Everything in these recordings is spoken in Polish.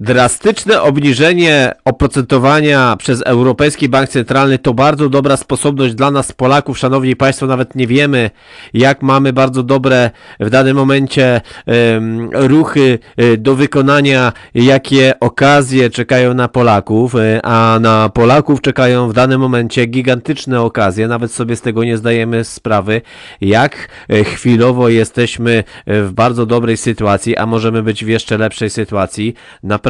Drastyczne obniżenie oprocentowania przez Europejski Bank Centralny to bardzo dobra sposobność dla nas Polaków. Szanowni Państwo, nawet nie wiemy, jak mamy bardzo dobre w danym momencie em, ruchy e, do wykonania, jakie okazje czekają na Polaków, e, a na Polaków czekają w danym momencie gigantyczne okazje. Nawet sobie z tego nie zdajemy sprawy, jak e, chwilowo jesteśmy w bardzo dobrej sytuacji, a możemy być w jeszcze lepszej sytuacji. Naprawdę,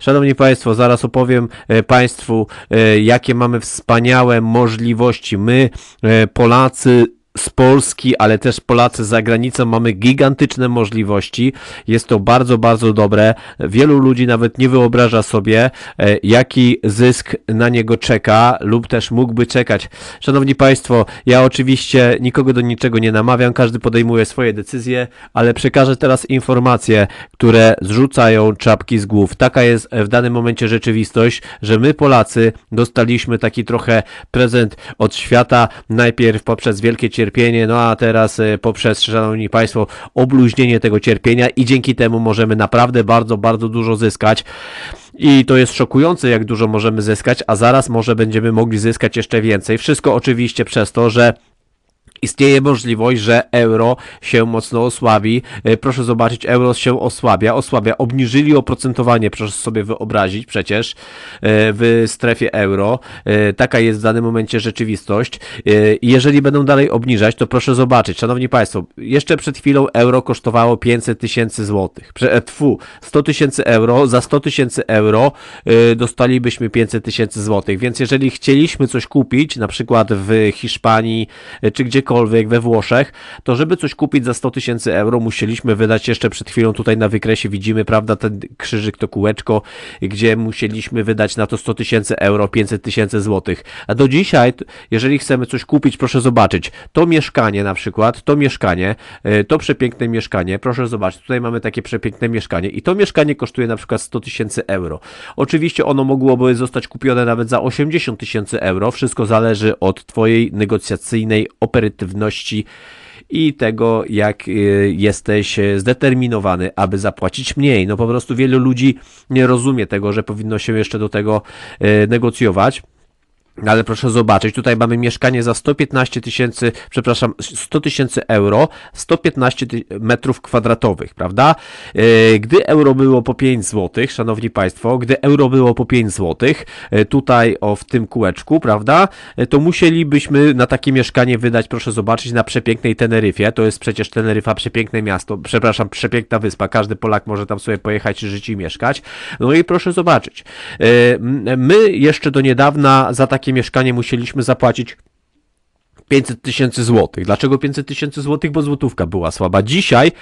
szanowni Państwo, zaraz opowiem e, Państwu, e, jakie mamy wspaniałe możliwości. My, e, Polacy, z Polski, ale też Polacy za granicą mamy gigantyczne możliwości. Jest to bardzo, bardzo dobre. Wielu ludzi nawet nie wyobraża sobie, e, jaki zysk na niego czeka lub też mógłby czekać. Szanowni Państwo, ja oczywiście nikogo do niczego nie namawiam, każdy podejmuje swoje decyzje, ale przekażę teraz informacje, które zrzucają czapki z głów. Taka jest w danym momencie rzeczywistość, że my Polacy dostaliśmy taki trochę prezent od świata, najpierw poprzez wielkie cierpienie, no a teraz e, poprzez, szanowni Państwo, obluźnienie tego cierpienia i dzięki temu możemy naprawdę bardzo, bardzo dużo zyskać. I to jest szokujące, jak dużo możemy zyskać, a zaraz może będziemy mogli zyskać jeszcze więcej. Wszystko oczywiście przez to, że Istnieje możliwość, że euro się mocno osłabi. E, Proszę zobaczyć, euro się osłabia, osłabia. Obniżyli oprocentowanie, proszę sobie wyobrazić przecież e, w strefie euro. E, Taka jest w danym momencie rzeczywistość. Jeżeli będą dalej obniżać, to proszę zobaczyć, szanowni państwo, jeszcze przed chwilą euro kosztowało 500 tysięcy złotych. Tfu, 100 tysięcy euro, za 100 tysięcy euro dostalibyśmy 500 tysięcy złotych. Więc jeżeli chcieliśmy coś kupić, na przykład w Hiszpanii czy gdziekolwiek we Włoszech, to żeby coś kupić za 100 tysięcy euro, musieliśmy wydać jeszcze przed chwilą tutaj na wykresie widzimy, prawda, ten krzyżyk to kółeczko, gdzie musieliśmy wydać na to 100 tysięcy euro, 500 tysięcy złotych. A do dzisiaj, jeżeli chcemy coś kupić, proszę zobaczyć, to mieszkanie na przykład, to mieszkanie, e, to przepiękne mieszkanie, proszę zobaczyć, tutaj mamy takie przepiękne mieszkanie i to mieszkanie kosztuje na przykład 100 tysięcy euro. Oczywiście ono mogłoby zostać kupione nawet za 80 tysięcy euro, wszystko zależy od Twojej negocjacyjnej operatywności i tego, jak y, jesteś e, zdeterminowany, aby zapłacić mniej. No po prostu wielu ludzi nie rozumie tego, że powinno się jeszcze do tego e, negocjować. Ale proszę zobaczyć, tutaj mamy mieszkanie za 115 tysięcy, przepraszam, 100 tysięcy euro, 115 ty- metrów kwadratowych, prawda? E, Gdy euro było po 5 zł, szanowni państwo, gdy euro było po 5 zł, e, tutaj o w tym kółeczku, prawda? E, To musielibyśmy na takie mieszkanie wydać, proszę zobaczyć, na przepięknej Teneryfie. To jest przecież Teneryfa, przepiękne miasto, przepraszam, przepiękna wyspa. Każdy Polak może tam sobie pojechać, żyć i mieszkać. No i proszę zobaczyć, my jeszcze do niedawna za takie mieszkanie musieliśmy zapłacić 500 tysięcy złotych. Dlaczego 500 tysięcy złotych? Bo złotówka była słaba. Dzisiaj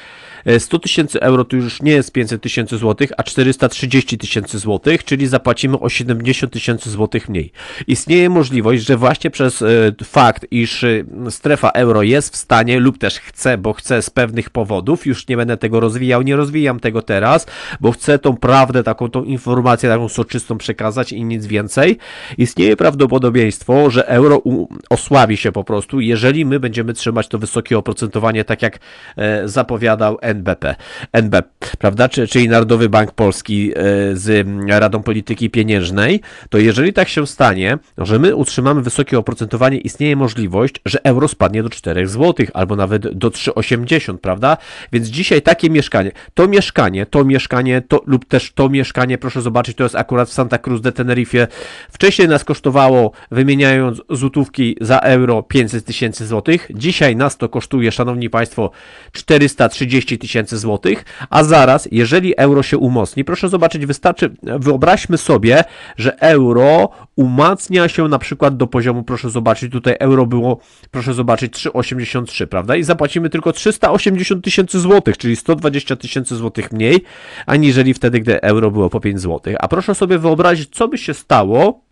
e, 100 tysięcy euro to już nie jest 500 tysięcy złotych, a 430 tysięcy złotych, czyli zapłacimy o 70 tysięcy złotych mniej. Istnieje możliwość, że właśnie przez e, fakt, iż e, strefa euro jest w stanie lub też chce, bo chce z pewnych powodów, już nie będę tego rozwijał, nie rozwijam tego teraz, bo chcę tą prawdę, taką tą informację, taką soczystą przekazać i nic więcej. Istnieje prawdopodobieństwo, że euro osłabi się po prostu, jeżeli my będziemy trzymać to wysokie oprocentowanie, tak jak e, zapowiadał NBP, NB, prawda, Czy, czyli Narodowy Bank Polski e, z Radą Polityki Pieniężnej, to jeżeli tak się stanie, że my utrzymamy wysokie oprocentowanie, istnieje możliwość, że euro spadnie do 4 zł albo nawet do 3,80, prawda? Więc dzisiaj takie mieszkanie, to mieszkanie, to mieszkanie, to lub też to mieszkanie, proszę zobaczyć, to jest akurat w Santa Cruz de Tenerife. Wcześniej nas kosztowało, wymieniając złotówki za euro, 500 tysięcy złotych. Dzisiaj nas to kosztuje, szanowni państwo, 430 tysięcy złotych, a zaraz, jeżeli euro się umocni, proszę zobaczyć, wystarczy, wyobraźmy sobie, że euro umacnia się na przykład do poziomu, proszę zobaczyć, tutaj euro było, proszę zobaczyć, 3,83, prawda? I zapłacimy tylko 380 tysięcy złotych, czyli 120 tysięcy złotych mniej, aniżeli wtedy, gdy euro było po 5 złotych. A proszę sobie wyobrazić, co by się stało,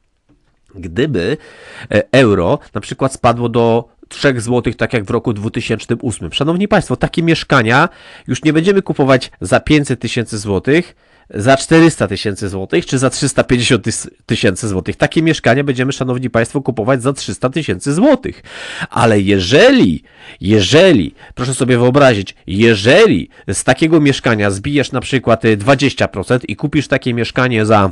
gdyby e, euro na przykład spadło do 3 zł, tak jak w roku 2008. Szanowni Państwo, takie mieszkania już nie będziemy kupować za 500 tysięcy złotych, za 400 tysięcy złotych, czy za 350 tysięcy złotych. Takie mieszkania będziemy, szanowni państwo, kupować za 300 tysięcy złotych. Ale jeżeli, jeżeli, proszę sobie wyobrazić, jeżeli z takiego mieszkania zbijesz na przykład 20% i kupisz takie mieszkanie za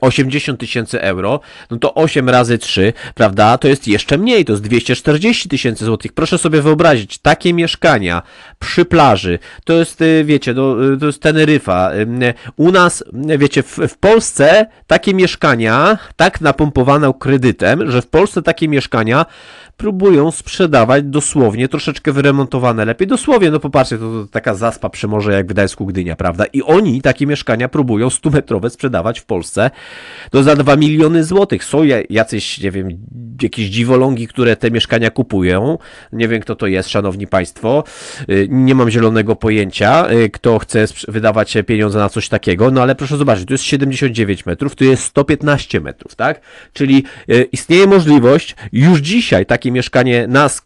80 tysięcy euro, no to 8 razy 3, prawda, to jest jeszcze mniej, to jest 240 tysięcy złotych. Proszę sobie wyobrazić, takie mieszkania przy plaży, to jest, y, wiecie, no, y, to jest Teneryfa. U nas, wiecie, w, w Polsce takie mieszkania, tak napompowane kredytem, że w Polsce takie mieszkania próbują sprzedawać dosłownie, troszeczkę wyremontowane lepiej. Dosłownie, no popatrzcie, to, to taka zaspa przy morze jak w Gdańsku Gdynia, prawda? I oni takie mieszkania próbują 100-metrowe sprzedawać w Polsce to za 2 miliony złotych. Są jacyś, nie wiem, jakieś dziwolągi, które te mieszkania kupują. Nie wiem, kto to jest, szanowni państwo. Y, nie mam zielonego pojęcia, y, kto chce wydawać pieniądze na coś takiego, no ale proszę zobaczyć, to jest 79 metrów, tu jest 115 metrów, tak? Czyli y, istnieje możliwość, już dzisiaj takie mieszkanie nas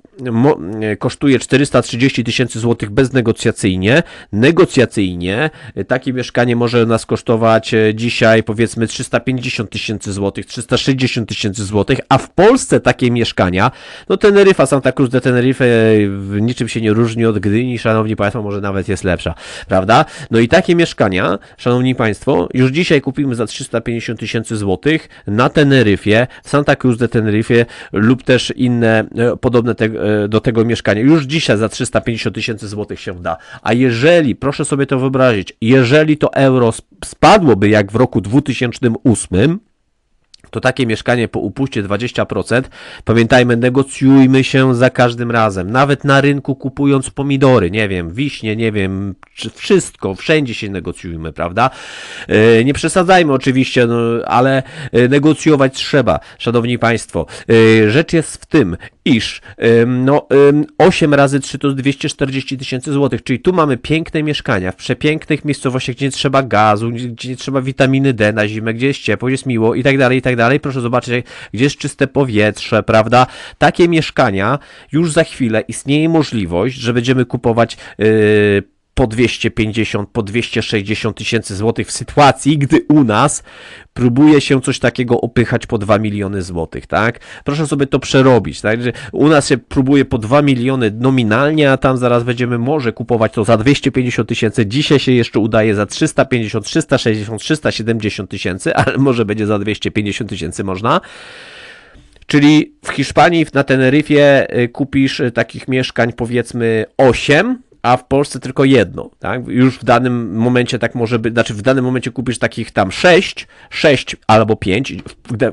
kosztuje 430 tysięcy złotych beznegocjacyjnie. Negocjacyjnie takie mieszkanie może nas kosztować dzisiaj powiedzmy 350 tysięcy złotych, 360 tysięcy złotych, a w Polsce takie mieszkania, no Teneryfa, Santa Cruz de Tenerife w niczym się nie różni od Gdyni, szanowni państwo, może nawet jest lepsza, prawda? No i takie mieszkania, szanowni państwo, już dzisiaj kupimy za 350 tysięcy złotych na Teneryfie, Santa Cruz de Tenerife lub też inne e, podobne te, e, do tego mieszkania. Już dzisiaj za 350 tysięcy złotych się da. A jeżeli, proszę sobie to wyobrazić, jeżeli to euro spadłoby jak w roku 2008, to takie mieszkanie po upuście 20%, pamiętajmy, negocjujmy się za każdym razem. Nawet na rynku kupując pomidory, nie wiem, wiśnie, nie wiem, wszystko, wszędzie się negocjujmy, prawda? E, nie przesadzajmy oczywiście, no, ale e, negocjować trzeba, szanowni państwo. E, rzecz jest w tym, iż no, 8 razy 3 to 240 tysięcy złotych, czyli tu mamy piękne mieszkania w przepięknych miejscowościach, gdzie nie trzeba gazu, gdzie nie trzeba witaminy D na zimę, gdzie jest ciepło, gdzie jest miło i tak dalej, i tak dalej. Proszę zobaczyć, gdzie jest czyste powietrze, prawda? Takie mieszkania już za chwilę istnieje możliwość, że będziemy kupować yy, po 250, po 260 tysięcy złotych w sytuacji, gdy u nas próbuje się coś takiego opychać po 2 miliony złotych, tak? Proszę sobie to przerobić, tak? Że u nas się próbuje po 2 miliony nominalnie, a tam zaraz będziemy może kupować to za 250 tysięcy. Dzisiaj się jeszcze udaje za 350, 360, 370 tysięcy, ale może będzie za 250 tysięcy można. Czyli w Hiszpanii na Teneryfie y, kupisz y, takich mieszkań powiedzmy 8, a w Polsce tylko jedno, tak? Już w danym momencie tak może być, znaczy w danym momencie kupisz takich tam sześć, sześć albo pięć,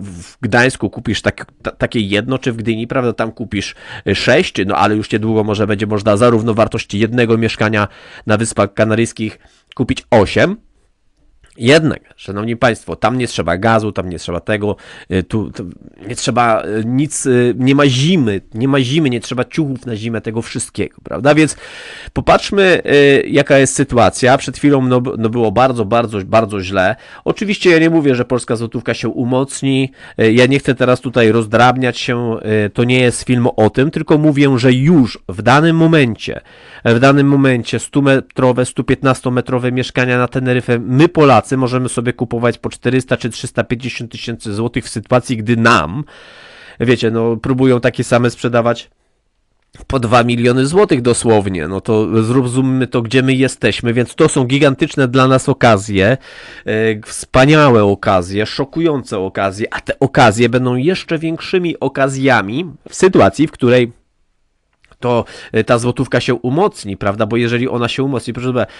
w Gdańsku kupisz tak, takie jedno, czy w Gdyni, prawda, tam kupisz sześć, no ale już niedługo może będzie można zarówno wartości jednego mieszkania na Wyspach Kanaryjskich kupić osiem, jednak, szanowni państwo, tam nie trzeba gazu, tam nie trzeba tego, y, tu, tu, nie trzeba y, nic, y, nie ma zimy, nie ma zimy, nie trzeba ciuchów na zimę, tego wszystkiego, prawda? Więc popatrzmy, jaka jest sytuacja. Przed chwilą no, no było bardzo, bardzo, bardzo źle. Oczywiście ja nie mówię, że polska złotówka się umocni, ja nie chcę teraz tutaj rozdrabniać się, to nie jest film o tym, tylko mówię, że już w danym momencie, w danym momencie 100-metrowe, 115-metrowe mieszkania na Teneryfę, my Polacy, Polacy możemy sobie kupować po 400 czy 350 tysięcy złotych w sytuacji, gdy nam, wiecie, no próbują takie same sprzedawać po 2 miliony złotych dosłownie, no to zrozummy to, gdzie my jesteśmy, więc to są gigantyczne dla nas okazje, e, wspaniałe okazje, szokujące okazje, a te okazje będą jeszcze większymi okazjami w sytuacji, w której to e, ta złotówka się umocni, prawda? Bo jeżeli ona się umocni, proszę zobaczyć,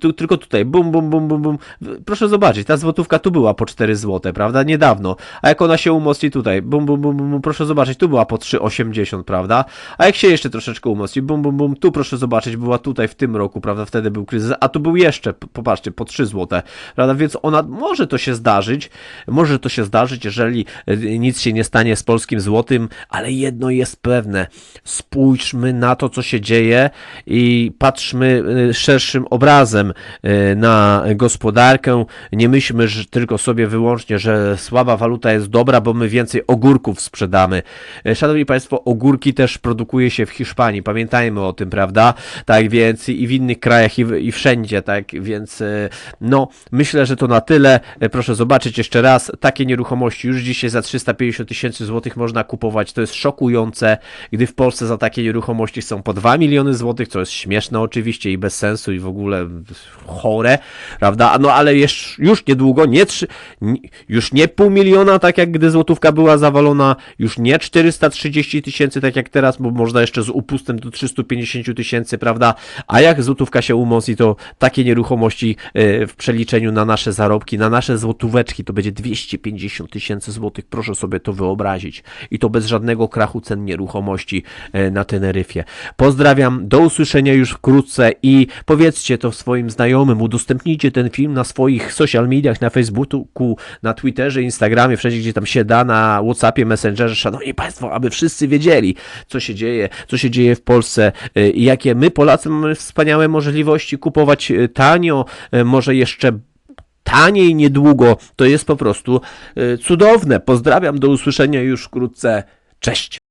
tu, tylko tutaj, bum, bum, bum, bum, bum, proszę zobaczyć, ta złotówka tu była po 4 złote, prawda? Niedawno. A jak ona się umocni tutaj, bum, bum, bum, bum, proszę zobaczyć, tu była po 3,80, prawda? A jak się jeszcze troszeczkę umocni, bum, bum, bum, tu proszę zobaczyć, była tutaj w tym roku, prawda? Wtedy był kryzys, a tu był jeszcze, popatrzcie, po 3 złote, prawda? Więc ona, może to się zdarzyć, może to się zdarzyć, jeżeli e, nic się nie stanie z polskim złotym, ale jedno jest pewne, spójrzmy patrzmy na to, co się dzieje i patrzmy y, szerszym obrazem y, na gospodarkę. Nie myślmy że tylko sobie wyłącznie, że słaba waluta jest dobra, bo my więcej ogórków sprzedamy. Y, Szanowni Państwo, ogórki też produkuje się w Hiszpanii. Pamiętajmy o tym, prawda? Tak więc i w innych krajach, i, w, i wszędzie, tak więc y, no, myślę, że to na tyle. Y, Proszę zobaczyć jeszcze raz, takie nieruchomości już dzisiaj za 350 tysięcy złotych można kupować. To jest szokujące, gdy w Polsce za takie nieruchomości są po 2 miliony złotych, co jest śmieszne oczywiście i bez sensu i w ogóle chore, prawda? No ale już, już niedługo, nie trzy, już nie pół miliona, tak jak gdy złotówka była zawalona, już nie 430 tysięcy, tak jak teraz, bo można jeszcze z upustem do 350 tysięcy, prawda? A jak złotówka się umocni, to takie nieruchomości e, w przeliczeniu na nasze zarobki, na nasze złotóweczki, to będzie 250 tysięcy złotych. Proszę sobie to wyobrazić. I to bez żadnego krachu cen nieruchomości e, na Teneryfie. Pozdrawiam, do usłyszenia już wkrótce i powiedzcie to swoim znajomym, udostępnijcie ten film na swoich social mediach, na Facebooku, na Twitterze, Instagramie, wszędzie gdzie tam się da, na Whatsappie, Messengerze, szanowni Państwo, aby wszyscy wiedzieli, co się dzieje, co się dzieje w Polsce y, i jakie my Polacy mamy wspaniałe możliwości kupować y, tanio, y, może jeszcze taniej niedługo, to jest po prostu cudowne. Pozdrawiam, do usłyszenia już wkrótce, cześć!